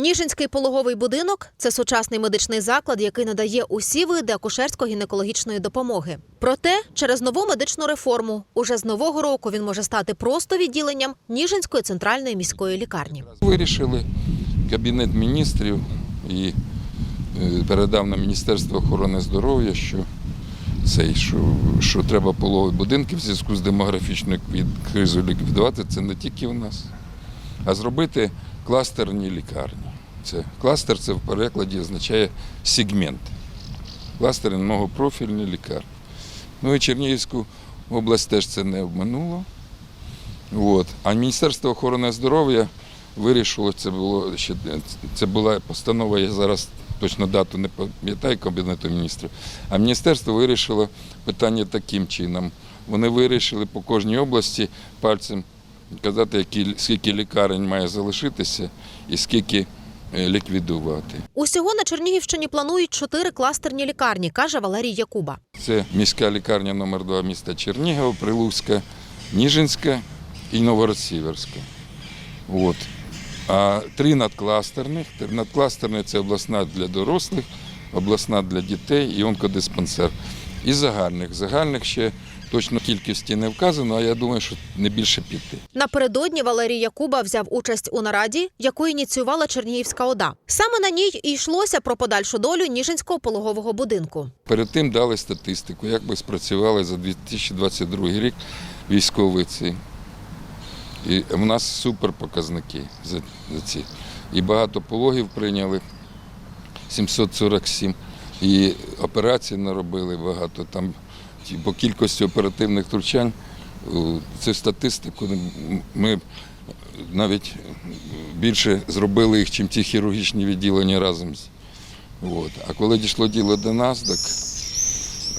Ніжинський пологовий будинок це сучасний медичний заклад, який надає усі види акушерсько-гінекологічної допомоги. Проте через нову медичну реформу уже з нового року він може стати просто відділенням Ніжинської центральної міської лікарні. Вирішили Кабінет міністрів і е, передав на Міністерство охорони здоров'я, що, цей, що, що треба пологові будинки в зв'язку з демографічною кризою ліквідувати. Це не тільки у нас, а зробити кластерні лікарні. Це, кластер це в перекладі означає сегмент. Кластер многопрофільні лікарні. Ну і Чернігівську область теж це не обмануло. От. А Міністерство охорони здоров'я вирішило, це було ще це була постанова, я зараз точно дату не пам'ятаю Кабінету міністрів. А міністерство вирішило питання таким чином. Вони вирішили по кожній області пальцем казати, які, скільки лікарень має залишитися і скільки ліквідувати. Усього на Чернігівщині планують чотири кластерні лікарні, каже Валерій Якуба. Це міська лікарня номер 2 міста Чернігова, Прилуцька, Ніжинська і Новгород-Сіверська. От. А три надкластерних. Надкластерне це обласна для дорослих, обласна для дітей і онкодиспансер. І загальних. Загальних ще точно кількості не вказано, а я думаю, що не більше п'яти. Напередодні Валерій Якуба взяв участь у нараді, яку ініціювала Чернігівська ОДА. Саме на ній і йшлося про подальшу долю Ніжинського пологового будинку. Перед тим дали статистику, як би спрацювали за 2022 рік військові ці. І в нас супер показники за, за ці. І багато пологів прийняли 747. І операцій наробили багато. Там по кількості оперативних втручань цю статистику ми навіть більше зробили їх, чим ті хірургічні відділення разом. От. А коли дійшло діло до нас, так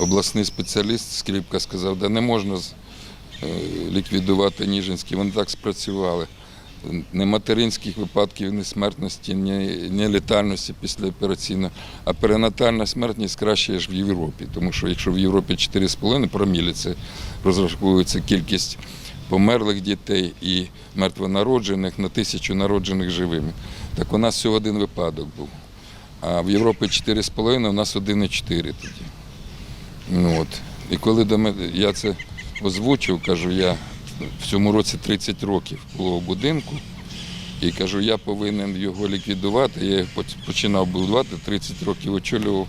обласний спеціаліст Скріпка сказав, да не можна е, ліквідувати Ніжинський. Вони так спрацювали. Не материнських випадків, ні смертності, ні летальності післяопераційно, а перинатальна смертність краще, ніж в Європі. Тому що якщо в Європі 4,5 промілі, це розраховується кількість померлих дітей і мертвонароджених на тисячу народжених живими. Так у нас всього один випадок був. А в Європі 4,5, у нас 1,4 тоді. Ну, от. І коли до мене, я це озвучив, кажу, я в цьому році 30 років було будинку, і кажу, я повинен його ліквідувати. Я його починав будувати, 30 років очолював,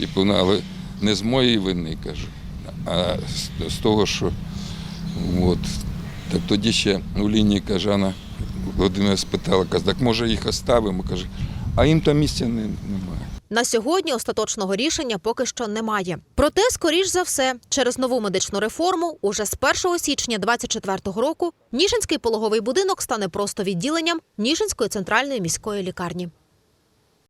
і повинен, але не з моєї вини, кажу, а з, з того, що от. Так тоді ще у лінії Кажана Володимир спитала, каже, так може їх оставимо? Каже, а їм там місця немає. На сьогодні остаточного рішення поки що немає. Проте, скоріш за все, через нову медичну реформу, уже з 1 січня 2024 року, Ніжинський пологовий будинок стане просто відділенням Ніжинської центральної міської лікарні.